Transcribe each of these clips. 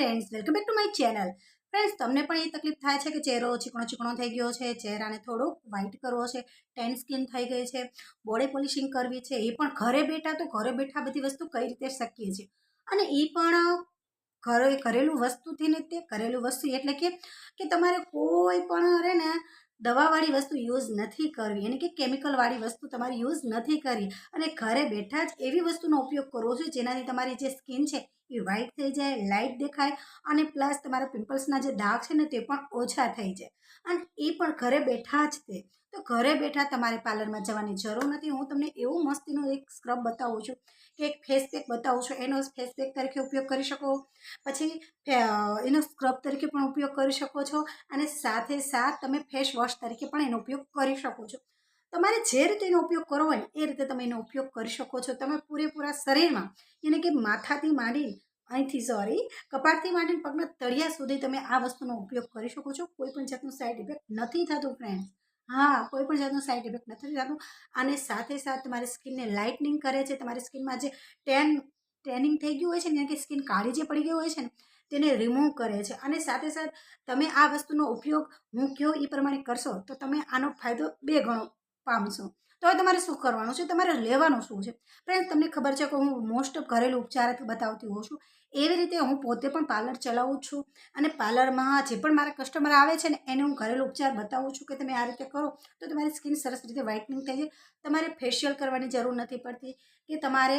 Friends welcome back to my channel friends તમને પણ એ તકલીફ થાય છે કે ચહેરો ચીકણો ચીકણો થઈ ગયો છે, ચહેરાને થોડોક વ્હાઇટ કરવો છે ટેન સ્કિન થઈ ગઈ છે બોડી પોલિશિંગ કરવી છે, એ પણ ઘરે બેઠા તો ઘરે બેઠા બધી વસ્તુ કઈ રીતે શકીએ છીએ? અને એ પણ ઘરે ઘરેલું વસ્તુથી ને તે કરેલું વસ્તુ એટલે કે કે તમારે કોઈ પણ રહે ને દવાવાળી વસ્તુ યુઝ નથી કરવી. એટલે કે કેમિકલવાળી વસ્તુ તમારે યુઝ નથી કરવી. અને ઘરે બેઠા જ એવી વસ્તુનો ઉપયોગ કરવો છે જેનાથી તમારી જે સ્કિન છે એ વ્હાઇટ થઈ જાય લાઇટ દેખાય અને પ્લસ તમારા પિમ્પલ્સના જે ડાઘ છે ને તે પણ ઓછા થઈ જાય. અને એ પણ ઘરે બેઠા જ તે તો ઘરે બેઠા તમારે પાર્લરમાં જવાની જરૂર નથી. હું તમને એવું મસ્તીનો એક સ્ક્રબ બતાવું છું કે એક ફેસ પેક બતાવું છું. એનો ફેસ પેક તરીકે ઉપયોગ કરી શકો. પછી એનો સ્ક્રબ તરીકે પણ ઉપયોગ કરી શકો છો. અને સાથે સાથ તમે ફેસ વોશ તરીકે પણ એનો ઉપયોગ કરી શકો છો. તમારે જે રીતે એનો ઉપયોગ કરવો હોય એ રીતે તમે એનો ઉપયોગ કરી શકો છો. તમે પૂરેપૂરા શરીરમાં એને કે માથાથી માંડી અહીંથી સોરી કપાળથી માંડીને પગના તળિયા સુધી તમે આ વસ્તુનો ઉપયોગ કરી શકો છો. કોઈ પણ જાતનું સાઈડ ઇફેક્ટ નથી થતું ફ્રેન્ડ્સ હા, કોઈ પણ જાતનું સાઈડ ઇફેક્ટ નથી થતું. અને સાથે સાથ તમારી સ્કિનને લાઇટનિંગ કરે છે. તમારી સ્કિનમાં જે ટેન ટેનિંગ થઈ ગયું હોય છે ને કે સ્કિન કાળી જે પડી ગઈ હોય છે ને, તેને રિમૂવ કરે છે. અને સાથે સાથે તમે આ વસ્તુનો ઉપયોગ હું કહું એ પ્રમાણે કરશો તો તમે આનો ફાયદો બે ગણો પામશો. તો હવે તમારે શું કરવાનું છે? તમારે લેવાનું શું છે? ફ્રેન્ડ તમને ખબર છે કે હું મોસ્ટ ઓફ ઘરેલું ઉપચાર બતાવતી હોઉં છું. એવી રીતે હું પોતે પણ પાર્લર ચલાવું છું અને પાર્લરમાં જે પણ મારા કસ્ટમર આવે છે ને, એને હું ઘરેલું ઉપચાર બતાવું છું કે તમે આ રીતે કરો તો તમારી સ્કિન સરસ રીતે વ્હાઇટનિંગ થઈ જાય. તમારે ફેશિયલ કરવાની જરૂર નથી પડતી કે તમારે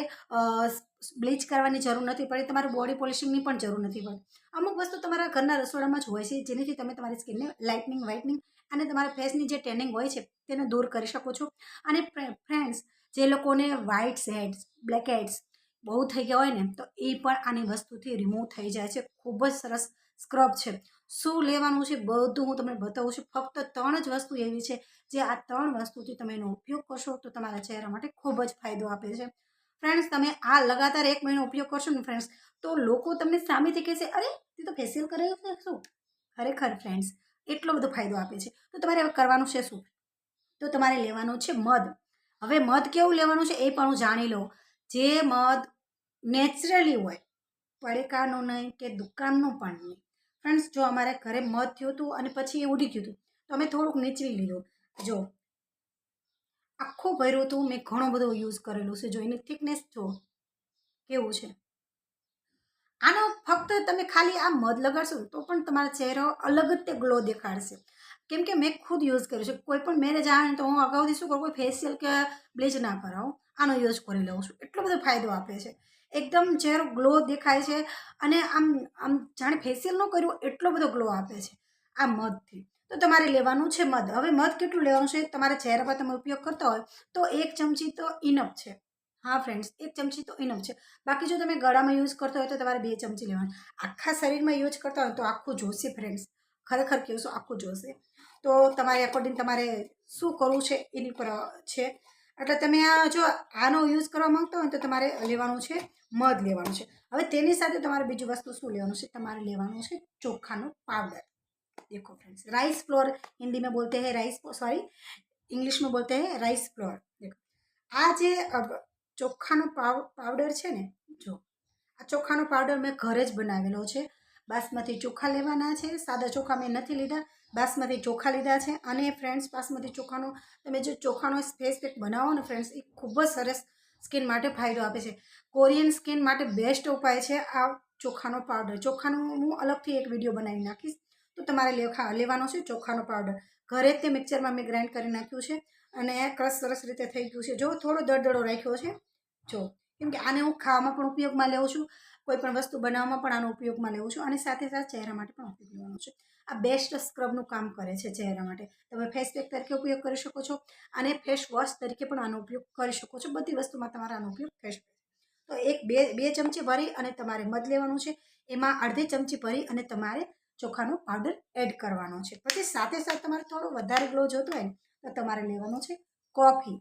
બ્લીચ કરવાની જરૂર નથી પડતી. તમારે બોડી પોલિશિંગની પણ જરૂર નથી પડતી. અમુક વસ્તુ તમારા ઘરના રસોડામાં જ હોય છે જેનાથી તમે તમારી સ્કિનને લાઇટનિંગ વ્હાઇટનિંગ અને તમારા ફેસની જે ટેનિંગ હોય છે તેને દૂર કરી શકો છો. અને ફ્રેન્ડ્સ જે લોકોને વ્હાઇટ હેડ્સ બ્લેક હેડ્સ બહુ થઈ ગયા હોય ને, તો એ પણ આની વસ્તુથી રિમૂવ થઈ જાય છે. ખૂબ જ સરસ સ્ક્રબ છે. શું લેવાનું છે બધું હું તમને બતાવું છું. ફક્ત ત્રણ જ વસ્તુ એવી છે જે આ ત્રણ વસ્તુથી તમે એનો ઉપયોગ કરશો તો તમારા ચહેરા માટે ખૂબ જ ફાયદો આપે છે. ફ્રેન્ડ્સ તમે આ લગાતાર એક મહિનો ઉપયોગ કરશો ને ફ્રેન્ડ્સ તો લોકો તમને સામેથી કહેશે, અરે, તે તો ફેશિયલ કરેલું શું? ખરેખર ફ્રેન્ડ્સ એટલો બધો ફાયદો આપે છે. તો તમારે હવે કરવાનું છે શું? તો તમારે લેવાનું છે મધ. હવે મધ કેવું લેવાનું છે એ પણ હું જાણી લઉં. જે મધ નેચરલી હોય પડેકાનું નહીં કે દુકાનનું પણ નહીં. ફ્રેન્ડ્સ જો અમારે ઘરે મધ થયું હતું અને પછી એ ઉડી ગયું હતું, તો અમે થોડુંક નીચવી લીધું. જો, આખું ભર્યું હતું, મેં ઘણો બધો યુઝ કરેલું છે. જો, એની થિકનેસ જો કેવું છે. આનો ફક્ત તમે ખાલી આ મધ લગાડશો તો પણ તમારો ચહેરો અલગ જ તે ગ્લો દેખાડશે. કેમ કે મેં ખુદ યુઝ કર્યું છે. કોઈ પણ મેરેજ આવે ને તો હું અગાઉથી શું કરું, કોઈ ફેશિયલ કે બ્લીચ ના કરાવું, આનો યુઝ કરી લઉં છું. એટલો બધો ફાયદો આપે છે. એકદમ ચહેરો ગ્લો દેખાય છે અને આમ આમ જાણે ફેશિયલ ન કર્યું એટલો બધો ગ્લો આપે છે. આ મધથી. તો તમારે લેવાનું છે મધ. હવે મધ કેટલું લેવાનું છે? તમારા ચહેરા પર તમે ઉપયોગ કરતા હોય તો એક ચમચી તો ઇનફ છે. હા ફ્રેન્ડ્સ એક ચમચી તો ઇનફ છે. બાકી જો તમે ગળામાં યુઝ કરતા હોય તો તમારે બે ચમચી લેવાનું. આખા શરીરમાં યુઝ કરતા હોય તો આખું જોશે ફ્રેન્ડ્સ ખરેખર કહેશો આખું જોશે. તો તમારે અકોર્ડિંગ તમારે શું કરવું છે એની પર, છે. એટલે તમે આ જો આનો યુઝ કરવા માંગતા હોય તો તમારે લેવાનું છે, મધ લેવાનું છે. હવે તેની સાથે તમારે બીજી વસ્તુ શું લેવાનું છે? તમારે લેવાનું છે ચોખાનો પાવડર. દેખો ફ્રેન્ડ્સ રાઈસ ફ્લોર હિન્દીમાં બોલતે હે રાઈસ સોરી ઇંગ્લિશ બોલતે હે રાઈસ ફ્લોર દેખો. આ જે ચોખાનો પાવડર છે ને, જો, આ ચોખાનો પાવડર મેં ઘરે જ બનાવેલો છે. બાસમતી ચોખા લેવાના છે, સાદા ચોખા મેં નથી લીધા. બાસમતી ચોખા લીધા છે અને ફ્રેન્ડ્સ બાસમતી ચોખાનો તમે જે ચોખાનો ફેસ પેક બનાવો ને ફ્રેન્ડ્સ એ ખૂબ જ સરસ સ્કિન માટે ફાયદો આપે છે. કોરિયન સ્કિન માટે બેસ્ટ ઉપાય છે આ ચોખાનો પાવડર ચોખાનો હું અલગથી એક વીડિયો બનાવી નાખીશ. તો તમારે લેખા, લેવાનો છે ચોખાનો પાવડર ઘરે તે મિક્સરમાં મેં ગ્રાઇન્ડ કરી નાખ્યું છે અને ક્રશ સરસ રીતે થઈ ગયું છે. જો થોડો દળદળો રાખ્યો છે, જો. કેમ કે આને હું ખાવામાં પણ ઉપયોગમાં લેઉં છું, કોઈ પણ વસ્તુ બનાવવામાં પણ આનો ઉપયોગમાં લેવું છું અને સાથે સાથે ચહેરા માટે પણ ઉપયોગ લેવાનો છે. આ બેસ્ટ સ્ક્રબનું કામ કરે છે ચહેરા માટે. તમે ફેસ પેક તરીકે ઉપયોગ કરી શકો છો અને ફેસ વોશ તરીકે પણ આનો ઉપયોગ કરી શકો છો. બધી વસ્તુમાં તમારે આનો ઉપયોગ થઈ શકે. તો એક બે બે ચમચી ભરી અને તમારે મધ લેવાનું છે. એમાં અડધી ચમચી ભરી અને તમારે ચોખાનો પાવડર એડ કરવાનો છે. પછી સાથે સાથે તમારે થોડો વધારે ગ્લો જોતો હોય તો તમારે લેવાનું છે કોફી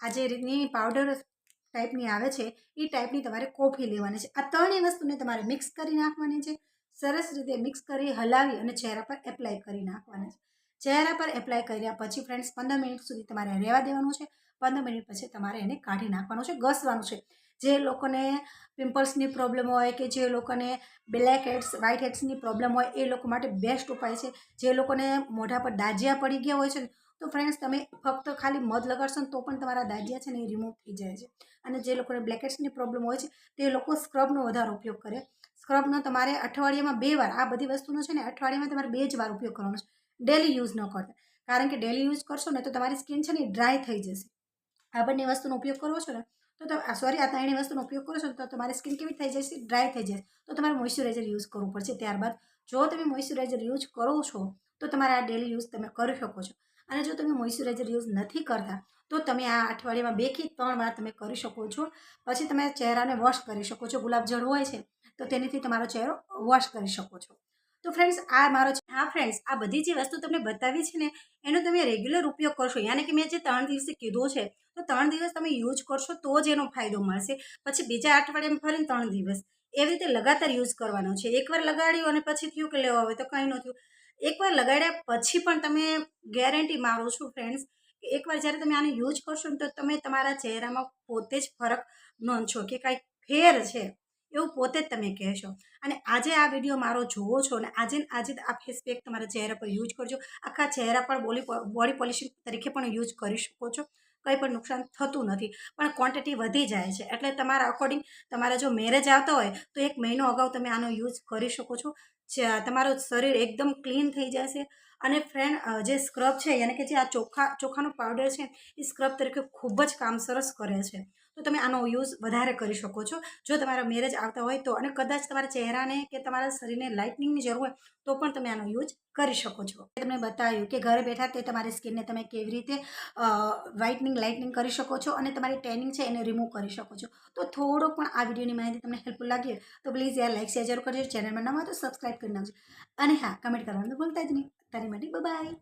આ જે રીતની પાવડર ટાઈપની આવે છે, એ ટાઈપની તમારે કોફી લેવાની છે. આ ત્રણેય વસ્તુને તમારે મિક્સ કરી નાખવાની છે. સરસ રીતે મિક્સ કરી, હલાવી અને ચહેરા પર એપ્લાય કરી નાખવાના છે. ચહેરા પર એપ્લાય કર્યા પછી ફ્રેન્ડ્સ પંદર મિનિટ સુધી તમારે રહેવા દેવાનું છે. પંદર મિનિટ પછી તમારે એને કાઢી નાખવાનું છે, ઘસવાનું છે. જે લોકોને પિમ્પલ્સની પ્રોબ્લેમ હોય કે જે લોકોને બ્લેક હેડ્સ વ્હાઇટ હેડ્સની પ્રોબ્લેમ હોય, એ લોકો માટે બેસ્ટ ઉપાય છે. જે લોકોને મોઢા પર દાજિયા પડી ગયા હોય છે ને, તો ફ્રેન્ડ્સ તમે ફક્ત ખાલી મધ લગાડશો ને તો પણ તમારા દાજિયા છે ને એ રિમૂવ થઈ જાય છે. અને જે લોકોને બ્લેકેટ્સની પ્રોબ્લેમ હોય છે, તે લોકો સ્ક્રબનો વધારે ઉપયોગ કરે. સ્ક્રબનો તમારે અઠવાડિયામાં બે વાર, આ બધી વસ્તુનો છે ને અઠવાડિયામાં તમારે બે જ વાર ઉપયોગ કરવાનો છે. ડેલી યુઝ ન કરતા. કારણ કે ડેલી યુઝ કરશો ને તો તમારી સ્કિન છે ને ડ્રાય થઈ જશે. આ બંને વસ્તુનો ઉપયોગ કરવો છો ને તો તમે સોરી, આ ત્રણેય વસ્તુનો ઉપયોગ કરો છો તો તમારી સ્કિન કેવી થઈ જશે? ડ્રાય થઈ જશે. તો તમારે મોઇશ્ચરાઇઝર યુઝ કરવું પડશે. ત્યારબાદ, જો તમે મોઇશ્ચરાઇઝર યુઝ કરો છો, તો તમારે આ ડેલી યુઝ તમે કરી શકો છો. અને જો તમે મોઇશ્ચરાઇઝર યુઝ નથી કરતા, તો તમે આ અઠવાડિયામાં બેથી ત્રણ વાર તમે કરી શકો છો. પછી તમે ચહેરાને વોશ કરી શકો છો. ગુલાબજળ હોય છે તો તેનાથી તમારો ચહેરો વોશ કરી શકો છો. તો ફ્રેન્ડ્સ આ મારો હા ફ્રેન્ડ્સ આ બધી જે વસ્તુ તમને બતાવી છે ને, એનો તમે રેગ્યુલર ઉપયોગ કરશો. યાને કે મેં જે ત્રણ દિવસે કીધું છે, તો ત્રણ દિવસ તમે યુઝ કરશો તો જ એનો ફાયદો મળશે. પછી બીજા અઠવાડિયામાં ફરીને ત્રણ દિવસ. એવી રીતે લગાતાર યુઝ કરવાનો છે. એકવાર લગાડ્યું અને પછી થયું કે લેવા આવે તો કંઈ ન થયું. એકવાર લગાડ્યા પછી પણ તમે ગેરંટી મારો છું ફ્રેન્ડ્સ એકવાર જ્યારે તમે આને યુઝ કરશો ને, તો તમે તમારા ચહેરામાં પોતે જ ફરક નોંધશો કે કાંઈક ફેર છે. એવું પોતે જ તમે કહેશો. અને આજે આ વીડિયો મારો જોવો છો અને આજે આજે આ ફેસ પેક તમારા ચહેરા પર યુઝ કરજો. આખા ચહેરા પર બોલી બોડી પોલિશિંગ તરીકે પણ યુઝ કરી શકો છો. કંઈ પણ નુકસાન થતું નથી. પણ ક્વોન્ટિટી વધી જાય છે. એટલે તમારા અકોર્ડિંગ તમારા જો મેરેજ આવતા હોય, તો એક મહિનો અગાઉ તમે આનો યુઝ કરી શકો છો. તમારું શરીર એકદમ ક્લીન થઈ જશે. અને ફ્રેન્ડ જે સ્ક્રબ છે, યાની કે જે આ ચોખા, ચોખાનો પાવડર છે, એ સ્ક્રબ તરીકે ખૂબ જ કામ સરસ કરે છે. તો તમે આનો યુઝ વધારે કરી શકો છો. જો તમારા મેરેજ આવતા હોય તો અને કદાચ તમારા ચહેરાને કે તમારા શરીરને લાઇટનિંગની જરૂર હોય, તો પણ તમે આનો યુઝ કરી શકો છો. તમને બતાવ્યું કે ઘરે બેઠા તે તમારી સ્કિનને તમે કેવી રીતે વ્હાઇટનિંગ લાઇટનિંગ કરી શકો છો અને તમારી ટેનિંગ છે એને રિમૂવ કરી શકો છો. તો થોડો પણ આ વિડીયોની માહિતી તમને હેલ્પફુલ લાગી તો પ્લીઝ યાર લાઇક શેર જરૂર કરજો. ચેનલમાં ન હોય તો સબસ્ક્રાઈબ કરી નાખજો. અને હા કમેન્ટ કરવાનું ભૂલતા જ નહીં. તારી માટે બાય